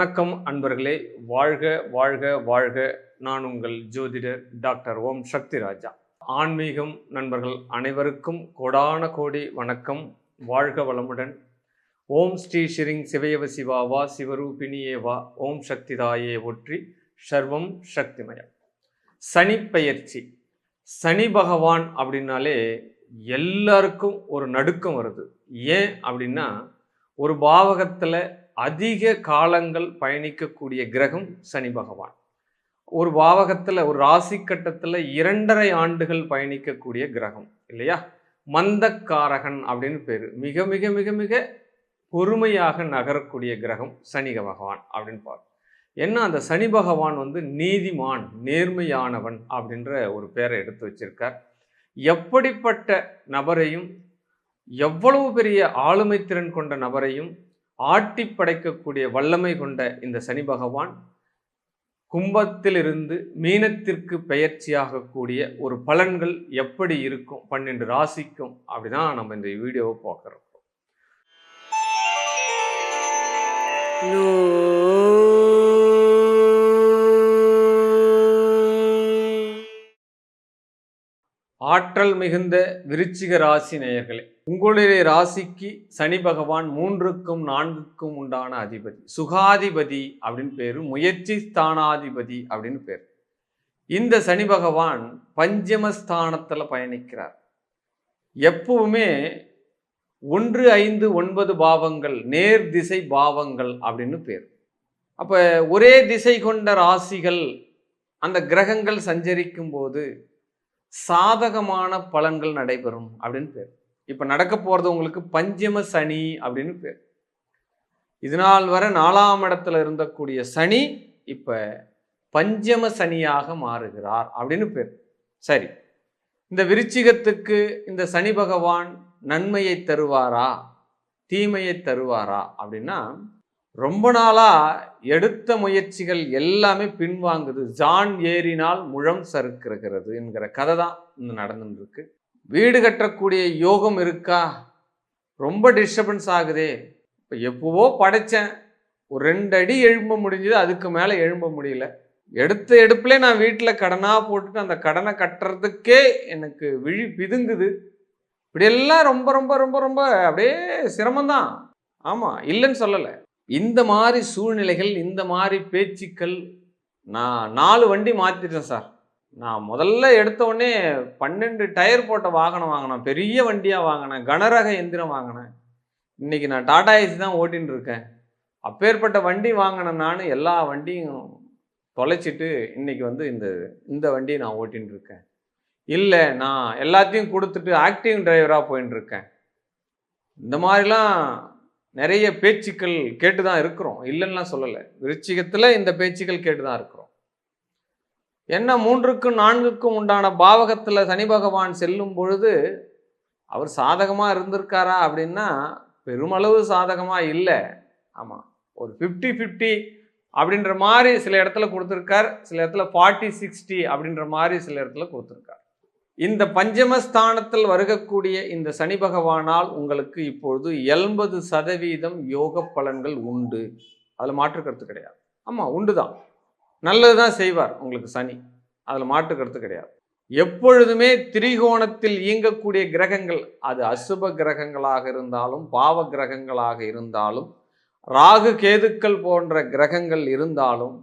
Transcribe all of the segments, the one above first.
வணக்கம் அன்பர்களே. வாழ்க வாழ்க வாழ்க. நான் உங்கள் ஜோதிடர் டாக்டர் ஓம் சக்தி ராஜா. ஆன்மீகம் நண்பர்கள் அனைவருக்கும் கோடான கோடி வணக்கம். வாழ்க வளமுடன். ஓம் ஸ்ரீ ஸ்ரீங் சிவயவ சிவாவா சிவரூபிணியே வா. ஓம் சக்திதாயே ஒற்றி சர்வம் சக்திமயம். சனி பெயர்ச்சி. சனி பகவான் அப்படின்னாலே எல்லாருக்கும் ஒரு நடுக்கம் வருது. ஏன் அப்படின்னா ஒரு பாவகத்தில் அதிக காலங்கள் பயணிக்கக்கூடிய கிரகம் சனி பகவான். ஒரு பாவகத்தில் ஒரு ராசி கட்டத்தில் இரண்டரை ஆண்டுகள் பயணிக்கக்கூடிய கிரகம் இல்லையா? மந்தக்காரகன் அப்படின்னு பேர். மிக மிக மிக மிக பொறுமையாக நகரக்கூடிய கிரகம் சனி பகவான் அப்படின்னு பார். என்ன? அந்த சனி பகவான் வந்து நீதிமான் நேர்மையானவன் அப்படின்ற ஒரு பேரை எடுத்து வச்சிருக்கார். எப்படிப்பட்ட நபரையும் எவ்வளவு பெரிய ஆளுமை திறன் கொண்ட நபரையும் ஆட்டி படைக்கக்கூடிய வல்லமை கொண்ட இந்த சனி பகவான் கும்பத்திலிருந்து மீனத்திற்கு பெயர்ச்சியாகக்கூடிய ஒரு பலன்கள் எப்படி இருக்கும்? பன்னெண்டு ராசிக்கும் அப்படிதான் நம்ம இந்த வீடியோவை பார்க்குறோம். ஆற்றல் மிகுந்த விருச்சிக ராசி நேயர்களே உங்களுடைய ராசிக்கு சனி பகவான் மூன்றுக்கும் நான்குக்கும் உண்டான அதிபதி சுகாதிபதி அப்படின்னு பேரு முயற்சி ஸ்தானாதிபதி அப்படின்னு பேர். இந்த சனி பகவான் பஞ்சமஸ்தானத்தில் பயணிக்கிறார். எப்பவுமே ஒன்று ஐந்து ஒன்பது பாவங்கள் நேர் திசை பாவங்கள் அப்படின்னு பேர். அப்போ ஒரே திசை கொண்ட ராசிகள் அந்த கிரகங்கள் சஞ்சரிக்கும் போது சாதகமான பலன்கள் நடைபெறும் அப்படின்னு பேர். இப்போ நடக்க போகிறது உங்களுக்கு பஞ்சம சனி அப்படின்னு பேர். இதனால் வர நாலாம் இடத்துல இருந்தக்கூடிய சனி இப்போ பஞ்சம சனியாக மாறுகிறார் அப்படின்னு பேர். சரி. இந்த விருச்சிகத்துக்கு இந்த சனி பகவான் நன்மையை தருவாரா? தீமையை தருவாரா அப்படின்னா ரொம்ப நாளாக எடுத்த முயற்சிகள் எல்லாமே பின்வாங்குது. ஜான் ஏறினால் முழம் சறுக்கிறது என்கிற கதை தான் இங்க நடந்துட்டு வீடு கட்டக்கூடிய யோகம் இருக்கா? ரொம்ப டிஸ்டர்பன்ஸ் ஆகுதே. இப்போ எப்போவோ படைச்சேன். ஒரு ரெண்டு அடி எழும்ப முடிஞ்சது அதுக்கு மேலே எழும்ப முடியல. எடுத்த எடுப்புல நான் வீட்டில் கடனாக போட்டுட்டு அந்த கடனை கட்டுறதுக்கே எனக்கு விழி பிதுங்குது. இப்படியெல்லாம் ரொம்ப ரொம்ப ரொம்ப ரொம்ப அப்படியே சிரமம்தான். ஆமாம் இல்லைன்னு சொல்லலை. இந்த மாதிரி சூழ்நிலைகள் இந்த மாதிரி பேச்சுக்கள் நான் நாலு வண்டி மாற்றிட்டேன் சார். நான் முதல்ல எடுத்தோடனே பன்னெண்டு டயர் போட்ட வாகனம் வாங்கினேன். பெரிய வண்டியாக வாங்கினேன். கனரக எந்திரம் வாங்கினேன். இன்னைக்கு நான் டாடா ஏசி தான் ஓட்டின்னு இருக்கேன். அப்பேற்பட்ட வண்டி வாங்கினேன் நான். எல்லா வண்டியும் தொலைச்சிட்டு இன்றைக்கி வந்து இந்த இந்த வண்டியை நான் ஓட்டின்னு இருக்கேன். இல்லை நான் எல்லாத்தையும் கொடுத்துட்டு ஆக்டிங் டிரைவராக போயின்னு இருக்கேன். இந்த மாதிரிலாம் நிறைய பேச்சுக்கள் கேட்டு தான் இருக்கிறோம். இல்லைன்னா சொல்லலை. விருச்சிகத்தில் இந்த பேச்சுக்கள் கேட்டு தான் இருக்கிறோம். என்ன மூன்றுக்கும் நான்குக்கும் உண்டான பாவகத்தில் சனி பகவான் செல்லும் பொழுது அவர் சாதகமாக இருந்திருக்காரா அப்படின்னா பெருமளவு சாதகமாக இல்லை. ஆமாம் ஒரு ஃபிஃப்டி ஃபிஃப்டி அப்படின்ற மாதிரி சில இடத்துல கொடுத்துருக்கார். சில இடத்துல ஃபார்ட்டி சிக்ஸ்டி அப்படின்ற மாதிரி சில இடத்துல கொடுத்துருக்கார். இந்த பஞ்சமஸ்தானத்தில் வருகக்கூடிய இந்த சனி பகவானால் உங்களுக்கு இப்பொழுது எண்பது சதவீதம் யோக பலன்கள் உண்டு. அதில் மாற்று கருத்து கிடையாது. ஆமாம் உண்டு தான் நல்லது தான் செய்வார் உங்களுக்கு சனி. அதில் மாற்று கருத்து கிடையாது. எப்பொழுதுமே திரிகோணத்தில் இயங்கக்கூடிய கிரகங்கள் அது அசுப கிரகங்களாக இருந்தாலும் பாவ கிரகங்களாக இருந்தாலும் ராகு கேதுக்கள் போன்ற கிரகங்கள் இருந்தாலும்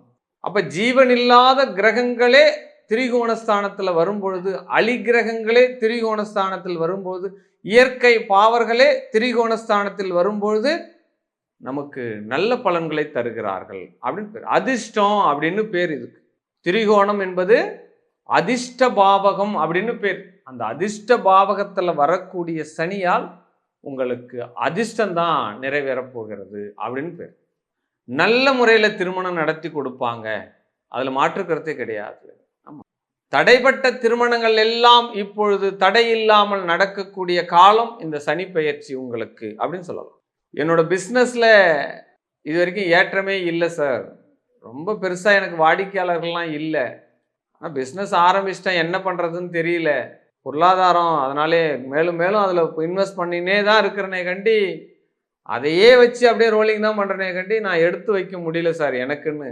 அப்ப ஜீவனில்லாத கிரகங்களே திரிகோணஸ்தானத்தில் வரும்பொழுது அலிகிரகங்களே திரிகோணஸ்தானத்தில் வரும்பொழுது இயற்கை பாவர்களே திரிகோணஸ்தானத்தில் வரும்பொழுது நமக்கு நல்ல பலன்களை தருகிறார்கள் அப்படின்னு பேர். அதிர்ஷ்டம் அப்படின்னு பேர் இதுக்கு. திரிகோணம் என்பது அதிர்ஷ்ட பாவகம் அப்படின்னு பேர். அந்த அதிர்ஷ்ட பாவகத்தில் வரக்கூடிய சனியால் உங்களுக்கு அதிர்ஷ்டம்தான் நிறைவேறப் போகிறது அப்படின்னு பேர். நல்ல முறையில் திருமணம் நடத்தி கொடுப்பாங்க. அதில் மாற்று கருத்தே கிடையாது. தடைப்பட்ட திருமணங்கள் எல்லாம் இப்பொழுது தடை இல்லாமல் நடக்கக்கூடிய காலம் இந்த சனி பெயர்ச்சி உங்களுக்கு அப்படின்னு சொல்லலாம். என்னோட பிஸ்னஸில் இது வரைக்கும் ஏற்றமே இல்லை சார் ரொம்ப பெருசாக எனக்கு வாடிக்கையாளர்கள்லாம் இல்லை. ஆனால் பிஸ்னஸ் ஆரம்பிச்சிட்டேன் என்ன பண்ணுறதுன்னு தெரியல. பொருளாதாரம் அதனாலே மேலும் மேலும் அதில் இன்வெஸ்ட் பண்ணினே தான் இருக்கிறனே கண்டி. அதையே வச்சு அப்படியே ரோலிங் தான் பண்ணுறனே கண்டி. நான் எடுத்து வைக்க முடியல சார் எனக்குன்னு.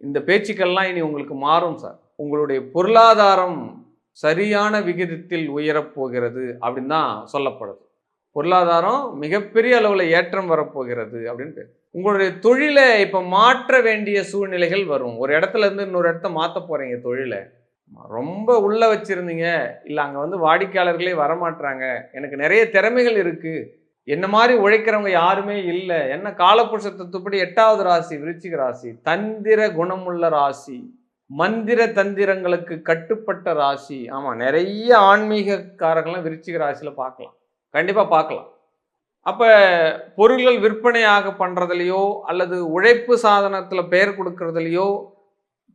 இந்த பேச்சுக்கள்லாம் இனி உங்களுக்கு மாறும் சார் உங்களுடைய பொருளாதாரம் சரியான விகிதத்தில் உயரப் போகிறது அப்படின்னு தான் சொல்லப்படுது. பொருளாதாரம் மிகப்பெரிய அளவில் ஏற்றம் வரப்போகிறது அப்படின்ட்டு. உங்களுடைய தொழிலை இப்போ மாற்ற வேண்டிய சூழ்நிலைகள் வரும். ஒரு இடத்துல இருந்து இன்னொரு இடத்த மாற்ற போகிறீங்க தொழிலை. ரொம்ப உள்ள வச்சுருந்தீங்க. இல்லை அங்கே வந்து வாடிக்கையாளர்களே வரமாட்டுறாங்க எனக்கு நிறைய திறமைகள் இருக்குது என்ன மாதிரி உழைக்கிறவங்க யாருமே இல்லை. என்ன காலப்புருஷ தத்துப்படி எட்டாவது ராசி விருச்சிக ராசி தந்திர குணமுள்ள ராசி. மந்திர தந்திரங்களுக்கு கட்டுப்பட்ட ராசி. ஆமாம் நிறைய ஆன்மீகக்காரங்களாம் விருச்சிக ராசியில் பார்க்கலாம். கண்டிப்பாக பார்க்கலாம். அப்போ பொருள்கள் விற்பனையாக பண்ணுறதுலையோ அல்லது உழைப்பு சாதனத்தில் பெயர் கொடுக்கறதுலையோ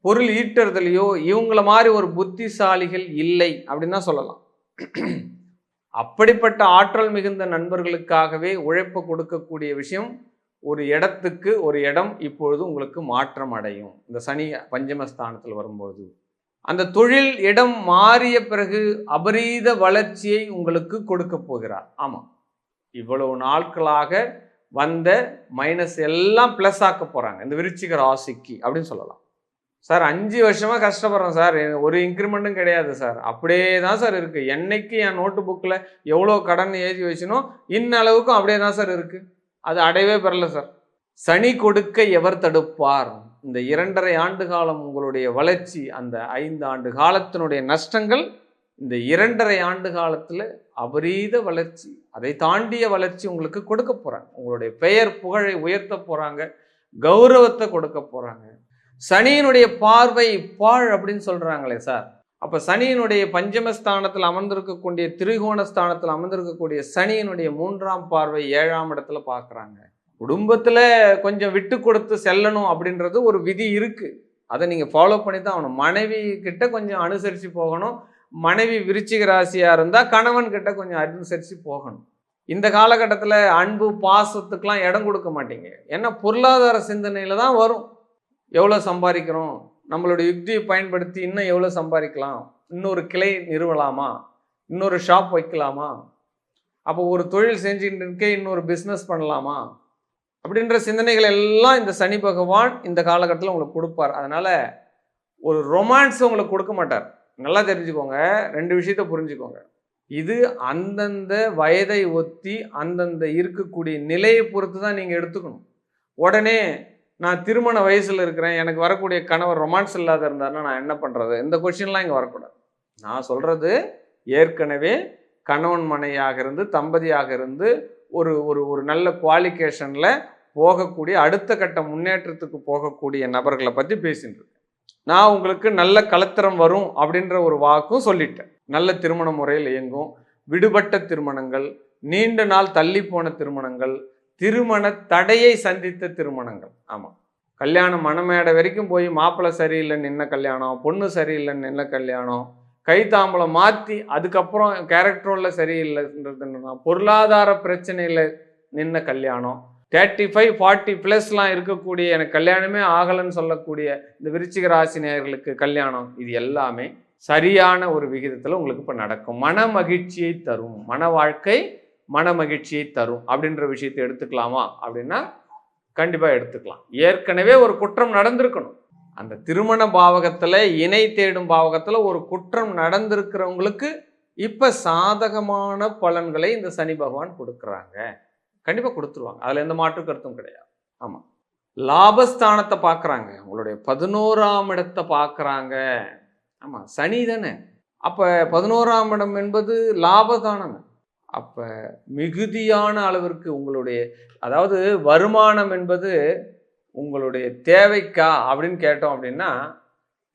பொருள் ஈட்டுறதுலையோ இவங்கள மாதிரி ஒரு புத்திசாலிகள் இல்லை அப்படின்னு தான் சொல்லலாம். அப்படிப்பட்ட ஆற்றல் மிகுந்த நண்பர்களுக்காகவே உழைப்பு கொடுக்கக்கூடிய விஷயம் ஒரு இடத்துக்கு ஒரு இடம் இப்பொழுது உங்களுக்கு மாற்றம் அடையும் இந்த சனி பஞ்சமஸ்தானத்தில் வரும்போது அந்த தொழில் இடம் மாறிய பிறகு அபரீத வளர்ச்சியை உங்களுக்கு கொடுக்க போகிறார். ஆமாம் இவ்வளவு நாட்களாக வந்த மைனஸ் எல்லாம் ப்ளஸ் ஆக்க போகிறாங்க இந்த விருச்சிக ராசிக்கு அப்படின்னு சொல்லலாம். சார் அஞ்சு வருஷமாக கஷ்டப்படுறேன் சார். ஒரு இன்க்ரிமெண்ட்டும் கிடையாது சார். அப்படியே தான் சார் இருக்குது என்னைக்கு என் நோட்டு புக்கில் எவ்வளோ கடன் ஏற்றி வச்சுனோ இன்னளவுக்கும் அப்படியே தான் சார் இருக்குது அது அடையவே பெறல சார் சனி கொடுக்க எவர் தடுப்பார்? இந்த இரண்டரை ஆண்டு காலம் உங்களுடைய வளர்ச்சி அந்த ஐந்து ஆண்டு காலத்தினுடைய நஷ்டங்கள் இந்த இரண்டரை ஆண்டு காலத்தில் அபரீத வளர்ச்சி அதை தாண்டிய வளர்ச்சி உங்களுக்கு கொடுக்க போகிறாங்க உங்களுடைய பெயர் புகழை உயர்த்த போகிறாங்க கௌரவத்தை கொடுக்க போகிறாங்க சனியினுடைய பார்வை பாழ் அப்படின்னு சொல்கிறாங்களே சார் அப்போ சனியினுடைய பஞ்சமஸ்தானத்தில் அமர்ந்திருக்கக்கூடிய திரிகோண ஸ்தானத்தில் அமர்ந்திருக்கக்கூடிய சனியினுடைய மூன்றாம் பார்வை ஏழாம் இடத்துல பார்க்குறாங்க. குடும்பத்தில் கொஞ்சம் விட்டு கொடுத்து செல்லணும் அப்படின்றது ஒரு விதி இருக்குது அதை நீங்கள் ஃபாலோ பண்ணி தான் ஆகணும். மனைவி கிட்ட கொஞ்சம் அனுசரித்து போகணும். மனைவி விருச்சிக ராசியாக இருந்தால் கணவன் கிட்ட கொஞ்சம் அனுசரித்து போகணும். இந்த காலகட்டத்தில் அன்பு பாசத்துக்கெலாம் இடம் கொடுக்க மாட்டீங்க. ஏன்னா பொருளாதார சிந்தனையில் தான் வரும். எவ்வளோ சம்பாதிக்கிறோம்? நம்மளுடைய யுக்தியை பயன்படுத்தி இன்னும் எவ்வளோ சம்பாதிக்கலாம்? இன்னொரு கிளை நிறுவலாமா? இன்னொரு ஷாப் வைக்கலாமா? அப்போ ஒரு தொழில் செஞ்சுட்டு இருக்கே இன்னொரு பிஸ்னஸ் பண்ணலாமா? அப்படின்ற சிந்தனைகள் எல்லாம் இந்த சனி பகவான் இந்த காலகட்டத்தில் உங்களுக்கு கொடுப்பார். அதனால் ஒரு ரொமான்ஸ் உங்களுக்கு கொடுக்க மாட்டார். நல்லா தெரிஞ்சுக்கோங்க. ரெண்டு விஷயத்த புரிஞ்சுக்கோங்க. இது அந்தந்த வயதை ஒத்தி அந்தந்த இருக்கக்கூடிய நிலையை பொறுத்து தான் நீங்கள் எடுத்துக்கணும். உடனே நான் திருமண வயசில் இருக்கிறேன். எனக்கு வரக்கூடிய கணவர் ரொமான்ஸ் இல்லாத இருந்தாருன்னா நான் என்ன பண்ணுறது இந்த கொஷின்லாம் இங்கே வரக்கூடாது. நான் சொல்கிறது ஏற்கனவே கணவன் மனையாக இருந்து தம்பதியாக இருந்து ஒரு ஒரு ஒரு நல்ல குவாலிஃபிகேஷனில் போகக்கூடிய அடுத்த கட்ட முன்னேற்றத்துக்கு போகக்கூடிய நபர்களை பற்றி பேசிட்டு நான் உங்களுக்கு நல்ல கலத்திரம் வரும் அப்படின்ற ஒரு வாக்கும் சொல்லிட்டேன். நல்ல திருமண முறையில் இயங்கும். விடுபட்ட திருமணங்கள் நீண்ட நாள் தள்ளி போன திருமணங்கள் திருமண தடையை சந்தித்த திருமணங்கள். ஆமாம் கல்யாணம் மணமேடை வரைக்கும் போய் மாப்பிள்ளை சரியில்லைன்னு நின்ன கல்யாணம். பொண்ணு சரியில்லைன்னு நின்ன கல்யாணம். கைத்தாம்பளம் மாற்றி அதுக்கப்புறம் கேரக்டரில் சரியில்லைன்றது பொருளாதார பிரச்சனையில் நின்ன கல்யாணம். தேர்ட்டி ஃபைவ் ஃபார்ட்டி ப்ளஸ்லாம் இருக்கக்கூடிய எனக்கு கல்யாணமே ஆகலைன்னு சொல்லக்கூடிய இந்த விருச்சிக ராசி நேயர்களுக்கு கல்யாணம் இது எல்லாமே சரியான ஒரு விகிதத்தில் உங்களுக்கு இப்போ நடக்கும். மன மகிழ்ச்சியை தரும். மன வாழ்க்கை மன மகிழ்ச்சியை தரும் அப்படின்ற விஷயத்தை எடுத்துக்கலாமா அப்படின்னா கண்டிப்பாக எடுத்துக்கலாம். ஏற்கனவே ஒரு குற்றம் நடந்திருக்கணும். அந்த திருமண பாவகத்தில் இணை தேடும் பாவகத்தில் ஒரு குற்றம் நடந்திருக்கிறவங்களுக்கு இப்போ சாதகமான பலன்களை இந்த சனி பகவான் கொடுக்குறாங்க. கண்டிப்பாக கொடுத்துருவாங்க. அதில் எந்த மாற்று கருத்தும் கிடையாது. ஆமாம் லாபஸ்தானத்தை பார்க்குறாங்க உங்களுடைய பதினோராம் இடத்தை பார்க்குறாங்க ஆமாம் சனி தானே. அப்போ பதினோராம் இடம் என்பது லாபதானங்க. அப்போ மிகுதியான அளவிற்கு உங்களுடைய அதாவது வருமானம் என்பது உங்களுடைய தேவைக்கா அப்படின்னு கேட்டோம் அப்படின்னா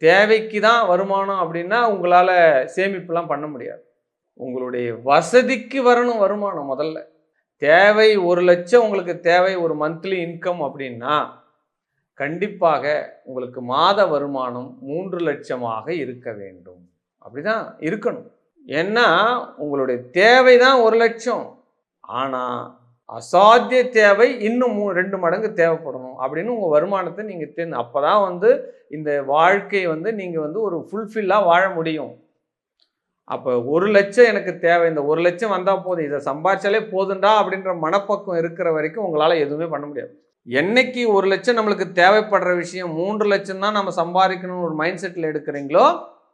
தேவைக்கு தான் வருமானம் அப்படின்னா உங்களால் சேமிப்புலாம் பண்ண முடியாது. உங்களுடைய வசதிக்கு வரணும் வருமானம் முதல்ல. தேவை ஒரு லட்சம் உங்களுக்கு தேவை ஒரு மந்த்லி இன்கம் அப்படின்னா கண்டிப்பாக உங்களுக்கு மாத வருமானம் மூன்று லட்சமாக இருக்க வேண்டும். அப்படிதான் இருக்கணும். ஏன்னா உங்களுடைய தேவை தான் ஒரு லட்சம். ஆனால் அசாத்திய தேவை இன்னும் மூ ரெண்டு மடங்கு தேவைப்படணும் அப்படின்னு உங்கள் வருமானத்தை நீங்கள் தெரிந்து அப்போ தான் வந்து இந்த வாழ்க்கை வந்து நீங்கள் வந்து ஒரு ஃபுல்ஃபில்லாக வாழ முடியும். அப்போ ஒரு லட்சம் எனக்கு தேவை இந்த ஒரு லட்சம் வந்தால் போதும் இதை சம்பாதிச்சாலே போதுண்டா அப்படின்ற மனப்பக்குவம் இருக்கிற வரைக்கும் உங்களால் எதுவுமே பண்ண முடியாது. என்னைக்கு ஒரு லட்சம் நம்மளுக்கு தேவைப்படுற விஷயம் மூன்று லட்சம் தான் நம்ம சம்பாதிக்கணும்னு ஒரு மைண்ட் செட்டில் எடுக்கிறீங்களோ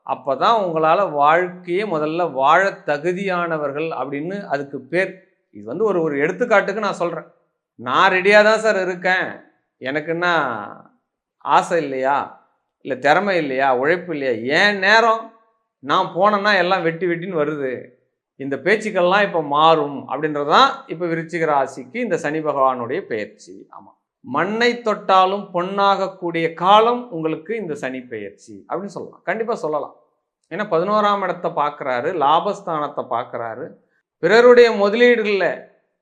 அப்போ தான் உங்களால் வாழ்க்கையே முதல்ல வாழ தகுதியானவர்கள் அப்படின்னு அதுக்கு பேர். இது வந்து ஒரு ஒரு எடுத்துக்காட்டுக்கு நான் சொல்கிறேன் நான் ரெடியாக தான் சார் இருக்கேன். எனக்குன்னா ஆசை இல்லையா? இல்லை திறமை இல்லையா? உழைப்பு இல்லையா? ஏன் நேரம்? நான் போனேன்னா எல்லாம் வெட்டி வெட்டின்னு வருது. இந்த பேச்சுக்கள்லாம் இப்போ மாறும் அப்படின்றது தான் இப்போ விருச்சிக ராசிக்கு இந்த சனி பகவானுடைய பயிற்சி ஆமாம் மண்ணை தொட்டாலும் பொன்னாகக்கூடிய காலம் உங்களுக்கு இந்த சனி பெயர்ச்சி அப்படின்னு சொல்லலாம். கண்டிப்பாக சொல்லலாம். ஏன்னா பதினோராம் இடத்தை பார்க்குறாரு லாபஸ்தானத்தை பார்க்குறாரு. பிறருடைய முதலீடுகளில்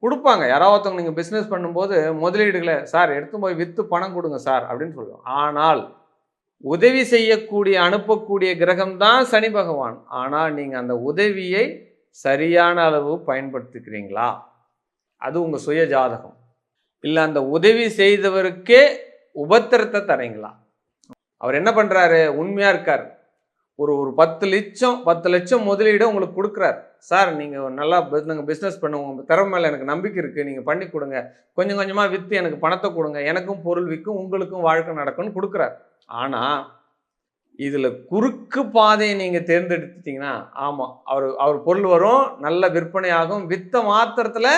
கொடுப்பாங்க. யாராவது ஒருத்தவங்க நீங்கள் பிஸ்னஸ் பண்ணும்போது முதலீடுகளை சார் எடுத்து போய் விற்று பணம் கொடுங்க சார் அப்படின்னு சொல்லுவோம் ஆனால் உதவி செய்யக்கூடிய அனுப்பக்கூடிய கிரகம் தான் சனி பகவான். ஆனால் நீங்கள் அந்த உதவியை சரியான அளவு பயன்படுத்திக்கிறீங்களா? அது உங்கள் சுய ஜாதகம் இல்லை அந்த உதவி செய்தவருக்கே உபத்திரத்தை தரீங்களா? அவர் என்ன பண்ணுறாரு உண்மையாக இருக்கார். ஒரு ஒரு பத்து லட்சம் பத்து லட்சம் முதலீடு உங்களுக்கு கொடுக்குறாரு. சார் நீங்கள் நல்லா நாங்கள் பிஸ்னஸ் பண்ணுவோம் உங்கள் திறமை மேலே எனக்கு நம்பிக்கை இருக்குது நீங்கள் பண்ணி கொடுங்க. கொஞ்சம் கொஞ்சமாக விற்று எனக்கு பணத்தை கொடுங்க. எனக்கும் பொருள் விற்கும் உங்களுக்கும் வாழ்க்கை நடக்கும்னு கொடுக்குறாரு. ஆனால் இதில் குறுக்கு பாதையை நீங்கள் தேர்ந்தெடுத்துட்டீங்கன்னா ஆமாம் அவர் அவர் பொருள் வரும் நல்ல விற்பனையாகும் வித்த மாத்திரத்தில்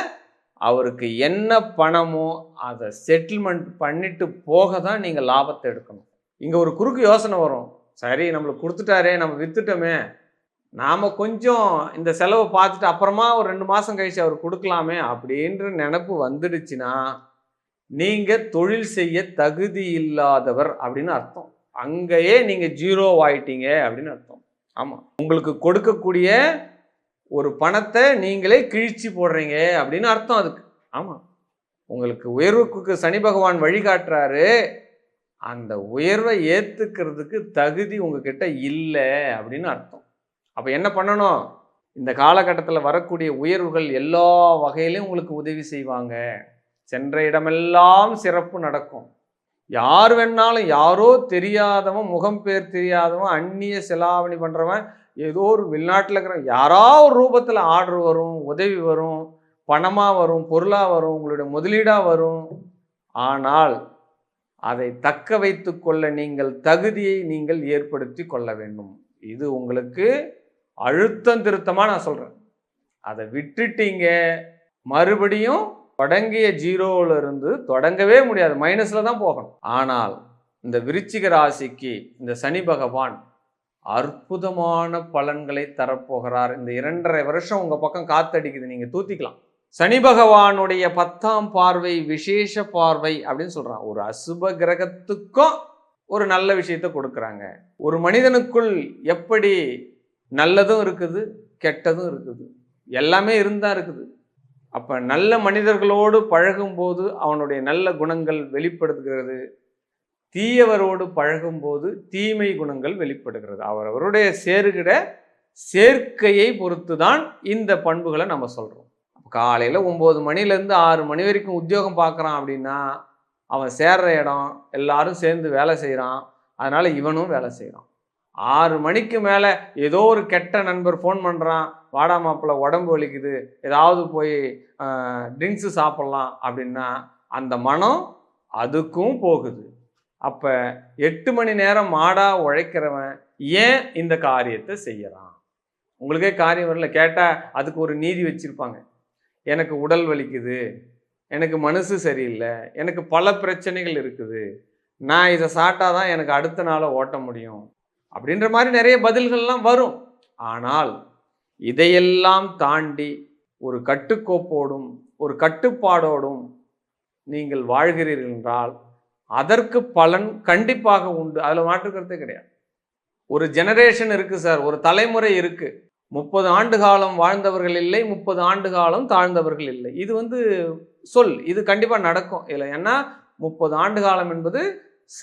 அவருக்கு என்ன பணமோ அதை செட்டில்மெண்ட் பண்ணிட்டு போக தான் நீங்கள் லாபத்தை எடுக்கணும். இங்கே ஒரு குறுக்கு யோசனை வரும். சரி நம்மளுக்கு கொடுத்துட்டாரே நம்ம விற்றுட்டோமே நாம் கொஞ்சம் இந்த செலவை பார்த்துட்டு அப்புறமா ஒரு ரெண்டு மாதம் கழிச்சு அவர் கொடுக்கலாமே அப்படின்ற நினப்பு வந்துடுச்சுன்னா நீங்கள் தொழில் செய்ய தகுதி இல்லாதவர் அப்படின்னு அர்த்தம். அங்கேயே நீங்கள் ஜீரோ ஆயிட்டீங்க அப்படின்னு அர்த்தம். ஆமாம் உங்களுக்கு கொடுக்கக்கூடிய ஒரு பணத்தை நீங்களே கிழிச்சு போடுறீங்க அப்படின்னு அர்த்தம் அதுக்கு. ஆமாம் உங்களுக்கு உயர்வுக்கு சனி பகவான் வழிகாட்டுறாரு அந்த உயர்வை ஏற்றுக்கிறதுக்கு தகுதி உங்ககிட்ட இல்லை அப்படின்னு அர்த்தம். அப்போ என்ன பண்ணணும்? இந்த காலகட்டத்தில் வரக்கூடிய உயர்வுகள் எல்லா வகையிலையும் உங்களுக்கு உதவி செய்வாங்க. சென்ற இடமெல்லாம் சிறப்பு நடக்கும். யார் வேணாலும் யாரோ தெரியாதவன் முகம் பேர் தெரியாதவன் அந்நிய செலாவணி பண்ணுறவன் ஏதோ ஒரு வெளிநாட்டில் இருக்கிற யாரோ ஒரு ரூபத்தில் ஆர்டர் வரும் உதவி வரும் பணமாக வரும் பொருளாக வரும் உங்களுடைய முதலீடாக வரும். ஆனால் அதை தக்க வைத்து கொள்ள நீங்கள் தகுதியை நீங்கள் ஏற்படுத்தி கொள்ள வேண்டும். இது உங்களுக்கு அழுத்தம் திருத்தமாக நான் சொல்கிறேன் அதை விட்டுட்டீங்க. மறுபடியும் தொடங்கிய ஜீரோவிலிருந்து தொடங்கவே முடியாது. மைனஸில் தான் போகணும். ஆனால் இந்த விருச்சிக ராசிக்கு இந்த சனி பகவான் அற்புதமான பலன்களை தரப்போகிறார். இந்த இரண்டரை வருஷம் உங்கள் பக்கம் காத்தடிக்குது. நீங்கள் தூத்திக்கலாம். சனி பகவானுடைய பத்தாம் பார்வை விசேஷ பார்வை அப்படின்னு சொல்கிறான் ஒரு அசுப கிரகத்துக்கும் ஒரு நல்ல விஷயத்தை கொடுக்குறாங்க. ஒரு மனிதனுக்குள் எப்படி நல்லதும் இருக்குது கெட்டதும் இருக்குது. எல்லாமே இருந்தால் இருக்குது. அப்போ நல்ல மனிதர்களோடு பழகும்போது அவனுடைய நல்ல குணங்கள் வெளிப்படுத்துகிறது தீயவரோடு பழகும்போது தீமை குணங்கள் வெளிப்படுகிறது. அவரவருடைய சேருகிற சேர்க்கையை பொறுத்து தான் இந்த பண்புகளை நம்ம சொல்கிறோம் காலையில் ஒம்பது மணிலேருந்து ஆறு மணி வரைக்கும் உத்தியோகம் பார்க்குறான் அப்படின்னா அவன் சேர்ற இடம் எல்லாரும் சேர்ந்து வேலை செய்கிறான் அதனால் இவனும் வேலை செய்கிறான் ஆறு மணிக்கு மேலே ஏதோ ஒரு கெட்ட நண்பர் ஃபோன் பண்ணுறான் வாடா மாப்பிள்ள உடம்பு வலிக்குது. ஏதாவது போய் ட்ரிங்க்ஸு சாப்பிட்லாம் அப்படின்னா அந்த மனம் அதுக்கும் போகுது. அப்போ எட்டு மணி நேரம் மாடாக உழைக்கிறவன் ஏன் இந்த காரியத்தை செய்யறான்? உங்களுக்கே காரியம் வரல. கேட்டால் அதுக்கு ஒரு நீதி வச்சுருப்பாங்க. எனக்கு உடல் வலிக்குது எனக்கு மனசு சரியில்லை எனக்கு பல பிரச்சனைகள் இருக்குது நான் இதை சாப்பிட்டா தான் எனக்கு அடுத்த நாளை ஓட்ட முடியும் அப்படின்ற மாதிரி நிறைய பதில்கள்லாம் வரும். ஆனால் இதையெல்லாம் தாண்டி ஒரு கட்டுக்கோப்போடும் ஒரு கட்டுப்பாடோடும் நீங்கள் வாழ்கிறீர்கள் என்றால் அதற்கு பலன் கண்டிப்பாக உண்டு. அதில் மாற்றுக்கிறதே கிடையாது. ஒரு ஜெனரேஷன் இருக்குது சார் ஒரு தலைமுறை இருக்குது முப்பது ஆண்டு காலம் வாழ்ந்தவர்கள் இல்லை முப்பது ஆண்டு காலம் தாழ்ந்தவர்கள் இல்லை. இது வந்து சொல். இது கண்டிப்பாக நடக்கும். இல்லை ஏன்னா முப்பது ஆண்டு காலம் என்பது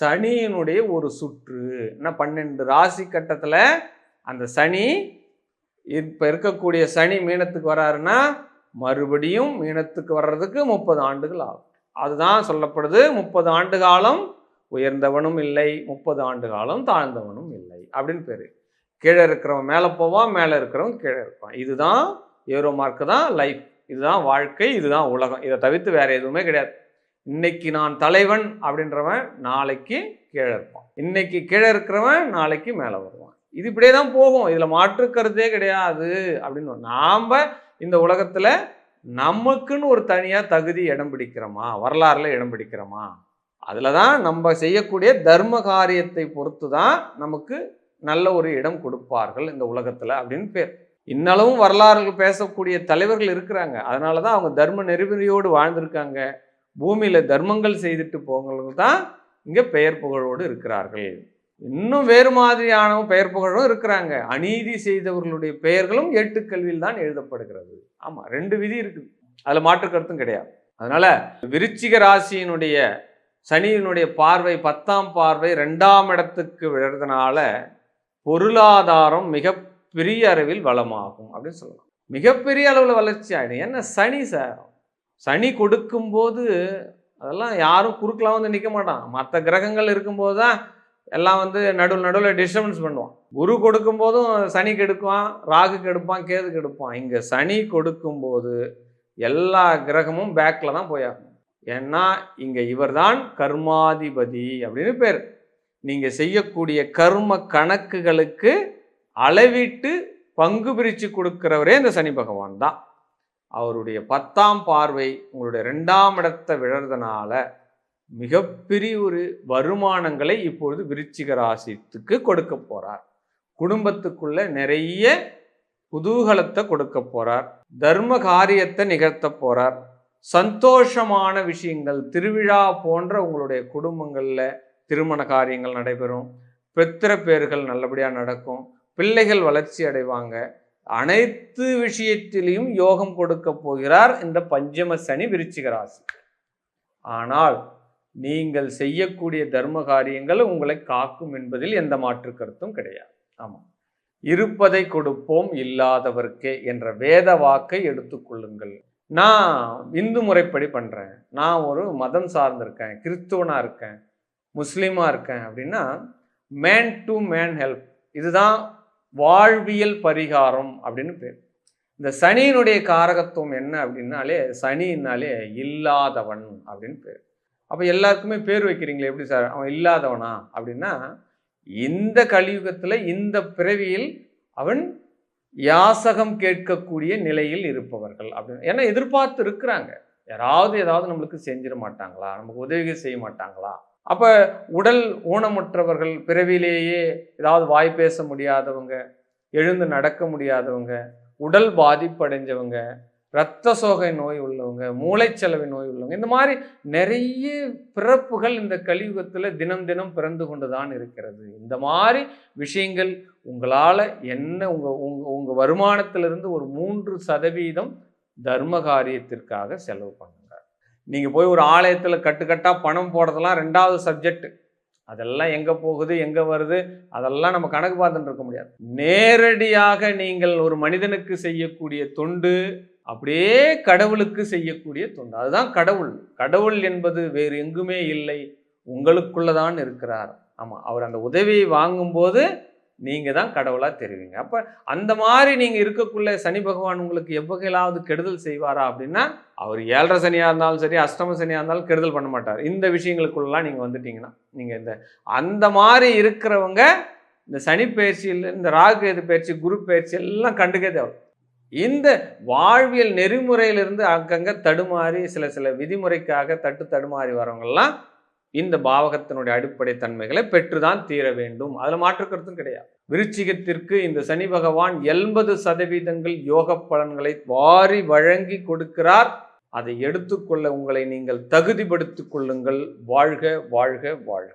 சனியினுடைய ஒரு சுற்று. என்ன? பன்னெண்டு ராசி கட்டத்தில் அந்த சனி இப்போ இருக்கக்கூடிய சனி மீனத்துக்கு வராருன்னா மறுபடியும் மீனத்துக்கு வர்றதுக்கு முப்பது ஆண்டுகள் ஆகும். அதுதான் சொல்லப்படுது முப்பது ஆண்டு காலம் உயர்ந்தவனும் இல்லை முப்பது ஆண்டு காலம் தாழ்ந்தவனும் இல்லை அப்படின்னு பேர். கீழே இருக்கிறவன் மேலே போவான் மேலே இருக்கிறவன் கீழே இருப்பான். இதுதான் ஏரோ மார்க்கு தான் லைஃப். இதுதான் வாழ்க்கை இதுதான் உலகம். இதை தவிர்த்து வேறு எதுவுமே கிடையாது. இன்னைக்கு நான் தலைவன் அப்படின்றவன் நாளைக்கு கீழே இருப்பான். இன்னைக்கு கீழே இருக்கிறவன் நாளைக்கு மேலே வருவான். இது இப்படியே தான் போகும். இதில் மாற்று கிடையாது அப்படின்னு. நாம் இந்த உலகத்தில் நமக்குன்னு ஒரு தனியாக தகுதி இடம் பிடிக்கிறோமா? வரலாறுல இடம் பிடிக்கிறோமா? அதில் தான் நம்ம செய்யக்கூடிய தர்ம காரியத்தை பொறுத்து தான் நமக்கு நல்ல ஒரு இடம் கொடுப்பார்கள் இந்த உலகத்தில் அப்படின்னு பேர். இன்னளவும் வரலாறுகள் பேசக்கூடிய தலைவர்கள் இருக்கிறாங்க. அதனால தான் அவங்க தர்ம நெறிமுறையோடு வாழ்ந்திருக்காங்க. பூமியில் தர்மங்கள் செய்துட்டு போகிறவங்க தான் இங்கே பெயர் புகழோடு இருக்கிறார்கள். இன்னும் வேறு மாதிரியான பெயர் புகழும் இருக்கிறாங்க. அநீதி செய்தவர்களுடைய பெயர்களும் ஏட்டுக்கல்வியில் தான் எழுதப்படுகிறது. ஆமாம் ரெண்டு விதி இருக்குது அதில் மாற்று கருத்தும் கிடையாது. அதனால விருச்சிக ராசியினுடைய சனியினுடைய பார்வை பத்தாம் பார்வை ரெண்டாம் இடத்துக்கு விழுறதுனால பொருளாதாரம் மிகப்பெரிய அளவில் வளமாகும் அப்படின்னு சொல்லலாம். மிகப்பெரிய அளவில் வளர்ச்சி ஆகிடும் என்ன சனி சார் சனி கொடுக்கும்போது அதெல்லாம் யாரும் குறுக்கெலாம் வந்து நிற்க மாட்டான். மற்ற கிரகங்கள் இருக்கும்போது தான் எல்லாம் வந்து நடுவில் நடுவில் டிஸ்டர்பன்ஸ் பண்ணுவான். குரு கொடுக்கும்போதும் சனி கெடுக்குவான் ராகு கெடுப்பான் கேது கெடுப்பான். இங்கே சனி கொடுக்கும்போது எல்லா கிரகமும் பேக்கில் தான் போயாகும் ஏன்னா இங்கே இவர்தான் கர்மாதிபதி அப்படின்னு பேர். நீங்கள் செய்யக்கூடிய கர்ம கணக்குகளுக்கு அளவிட்டு பங்கு பிரித்து கொடுக்குறவரே இந்த சனி பகவான் தான். அவருடைய பத்தாம் பார்வை உங்களுடைய ரெண்டாம் இடத்தை விழறதுனால மிகப்பெரிய ஒரு வருமானங்களை இப்பொழுது விருச்சிக ராசித்துக்கு கொடுக்க போறார். குடும்பத்துக்குள்ள நிறைய குதூகலத்தை கொடுக்க போறார். தர்ம காரியத்தை நிகழ்த்த போறார். சந்தோஷமான விஷயங்கள் திருவிழா போன்ற உங்களுடைய குடும்பங்களில் திருமண காரியங்கள் நடைபெறும். பெத்திர பேர்கள் நல்லபடியாக நடக்கும். பிள்ளைகள் வளர்ச்சி அடைவாங்க. அனைத்து விஷயத்திலையும் யோகம் கொடுக்க போகிறார் இந்த பஞ்சம சனி விருச்சிக ராசி ஆனால் நீங்கள் செய்யக்கூடிய தர்ம காரியங்கள் உங்களை காக்கும் என்பதில் எந்த மாற்று கருத்தும் கிடையாது. ஆமாம். இருப்பதை கொடுப்போம் இல்லாதவர்க்கே என்ற வேத வாக்கை எடுத்துக்கொள்ளுங்கள் நான் இந்து முறைப்படி பண்ணுறேன் நான் ஒரு மதம் சார்ந்திருக்கேன் கிறிஸ்துவனாக இருக்கேன். முஸ்லீமாக இருக்கேன் அப்படின்னா மேன் டு மேன் ஹெல்ப் இதுதான் வாழ்வியல் பரிகாரம் அப்படின்னு பேர். இந்த சனியினுடைய காரகத்துவம் என்ன அப்படின்னாலே சனின்னாலே இல்லாதவன் அப்படின்னு பேர். அப்போ எல்லாருக்குமே பேர் வைக்கிறீங்களே எப்படி சார்? அவன் இல்லாதவனா? அப்படின்னா இந்த கலியுகத்தில் இந்த பிறவியில் அவன் யாசகம் கேட்கக்கூடிய நிலையில் இருப்பவர்கள் அப்படின்னு. ஏன்னா எதிர்பார்த்து இருக்கிறாங்க. யாராவது ஏதாவது நம்மளுக்கு செஞ்சிட மாட்டாங்களா? நமக்கு உதவிகள் செய்ய மாட்டாங்களா? அப்போ உடல் ஊனமுற்றவர்கள் பிறவிலேயே ஏதாவது வாய் பேச முடியாதவங்க எழுந்து நடக்க முடியாதவங்க உடல் பாதிப்படைஞ்சவங்க இரத்த சோகை நோய் உள்ளவங்க மூளைச்சலவை நோய் உள்ளவங்க இந்த மாதிரி நிறைய பிறப்புகள் இந்த கலியுகத்தில் தினம் தினம் பிறந்து கொண்டு தான் இருக்கிறது. இந்த மாதிரி விஷயங்கள் உங்களால் என்ன உங்கள் உங்கள் உங்கள் வருமானத்திலிருந்து ஒரு மூன்று சதவீதம் தர்ம காரியத்திற்காக செலவு பண்ணுங்க. நீங்கள் போய் ஒரு ஆலயத்தில் கட்டுக்கட்டாக பணம் போடுறதெல்லாம் ரெண்டாவது சப்ஜெக்ட் அதெல்லாம் எங்கே போகுது எங்கே வருது அதெல்லாம் நம்ம கணக்கு பார்த்துட்டு இருக்க முடியாது. நேரடியாக நீங்கள் ஒரு மனிதனுக்கு செய்யக்கூடிய தொண்டு அப்படியே கடவுளுக்கு செய்யக்கூடிய தொண்டு. அதுதான் கடவுள். கடவுள் என்பது வேறு எங்குமே இல்லை. உங்களுக்குள்ளதான் இருக்கிறார். ஆமாம் அவர் அந்த உதவியை வாங்கும்போது நீங்கள் தான் கடவுளாக தெரிவிங்க. அப்போ அந்த மாதிரி நீங்கள் இருக்கக்குள்ள சனி பகவான் உங்களுக்கு எவ்வகையிலாவது கெடுதல் செய்வாரா அப்படின்னா அவர் ஏழரை சனியாக இருந்தாலும் சரி அஷ்டம சனியாக இருந்தாலும் கெடுதல் பண்ண மாட்டார். இந்த விஷயங்களுக்குள்ளலாம் நீங்கள் வந்துட்டீங்கன்னா நீங்கள் இந்த அந்த மாதிரி இருக்கிறவங்க இந்த சனி பயிற்சியில் இந்த ராகு எது பயிற்சி குரு பயிற்சி எல்லாம் கண்டுக்கே தேவை. இந்த வாழ்வியல் நெறிமுறையிலிருந்து அங்கங்கே தடுமாறி சில சில விதிமுறைக்காக தட்டு தடுமாறி வரவங்கெல்லாம் இந்த பாவகத்தினுடைய அடிப்படை தன்மைகளை பெற்றுதான் தீர வேண்டும். அதில் மாற்றுக்கருத்தும் கிடையாது. விருச்சிகத்திற்கு இந்த சனி பகவான் எண்பது சதவீதங்கள் யோக பலன்களை வாரி வழங்கி கொடுக்கிறார். அதை எடுத்துக்கொள்ள உங்களை நீங்கள் தகுதிப்படுத்திக் கொள்ளுங்கள். வாழ்க வாழ்க வாழ்க.